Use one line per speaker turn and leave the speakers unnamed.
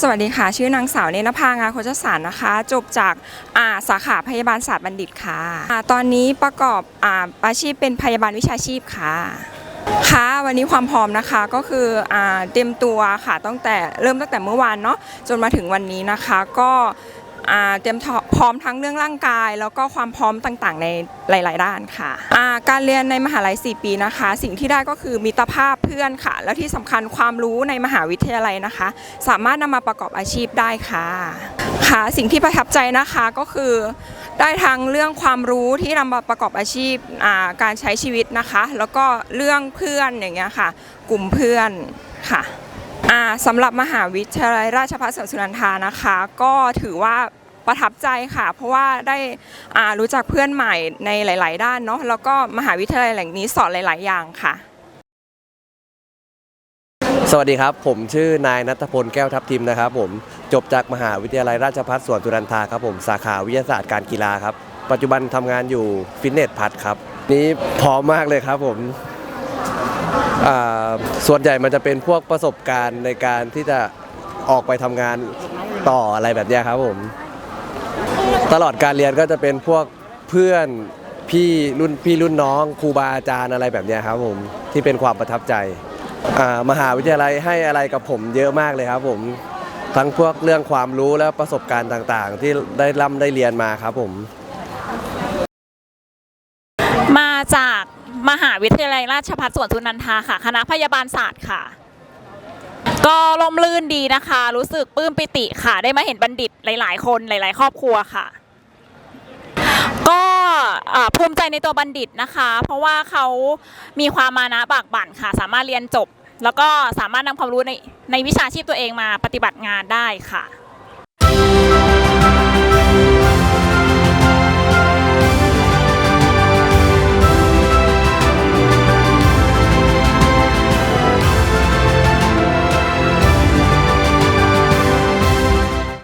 สวัสดีค่ะ ชื่อนางสาวเนนภางาโคจสารนะคะ จบจากาสาขาพยาบาลศาสตร์บัณฑิตค่ะตอนนี้ประกอบอาอาชีพเป็นพยาบาลวิชาชีพค่ะ ค่ะ วันนี้ความพร้อมนะคะก็คืออเตรียมตัวค่ะตั้งแต่เริ่มตั้งแต่เมื่อวานเนาะจนมาถึงวันนี้นะคะ ก็ เตรียมพร้อมทั้งเรื่องร่างกาย แล้วก็ความพร้อมต่างๆ ในหลาย ๆ ด้านค่ะการเรียนในมหาลัย 4 ปีนะคะ สิ่งที่ได้ก็คือมิตรภาพเพื่อนค่ะ แล้วที่สำคัญความรู้ในมหาวิทยาลัยนะคะ สามารถนำมาประกอบอาชีพได้ค่ะค่ะ สิ่งที่ประทับใจนะคะก็คือได้ทั้งเรื่องความรู้ที่นำมาประกอบอาชีพการใช้ชีวิตนะคะ แล้วก็เรื่องเพื่อนอย่างเงี้ยค่ะ กลุ่มเพื่อนค่ะ อ่าสำหรับมหาวิทยาลัยราชภัฏสวนสุนันทานะคะ ก็ถือว่าประทับใจค่ะ เพราะว่าได้อ่ารู้จักเพื่อนใหม่ในหลาย ๆ ด้านเนาะแล้วก็มหาวิทยาลัยแห่งนี้สอนหลาย ๆ อย่างค่ะ
สวัสดีครับ ผมชื่อนายนัทพลแก้วทับทิมนะครับผมจบจากมหาวิทยาลัยราชภัฏสวนตุรันทาครับผมสาขาวิทยาศาสตร์การกีฬาครับ ปัจจุบันทำงานอยู่ฟิตเนสพัดครับ นี้พร้อมมากเลยครับผมอ่า ส่วนใหญ่มันจะเป็นพวกประสบการณ์ในการที่จะออกไปทำงานต่ออะไรแบบนี้ครับผม ตลอดการเรียนก็จะเป็นพวกเพื่อนพี่รุ่นพี่รุ่นน้องครูบาอาจารย์อะไรแบบนี้ครับผมที่เป็นความประทับใจมหาวิทยาลัยให้อะไรกับผมเยอะมากเลยครับผมทั้งพวกเรื่องความรู้และประสบการณ์ต่างๆ ที่ได้ร่ำได้เรียนมาครับผม
มหาวิทยาลัยราชภัฏสวนสุนันทาค่ะ คณะพยาบาลศาสตร์ค่ะ ก็ลมลื่นดีนะคะ รู้สึกปลื้มปิติค่ะ ได้มาเห็นบัณฑิตหลาย ๆ คนหลาย ๆ ครอบครัวค่ะ ก็ภูมิใจในตัวบัณฑิตนะคะ เพราะว่าเขามีความมานะบากบั่นค่ะ สามารถเรียนจบ แล้วก็สามารถนำความรู้ในในวิชาชีพตัวเองมาปฏิบัติงานได้ค่ะ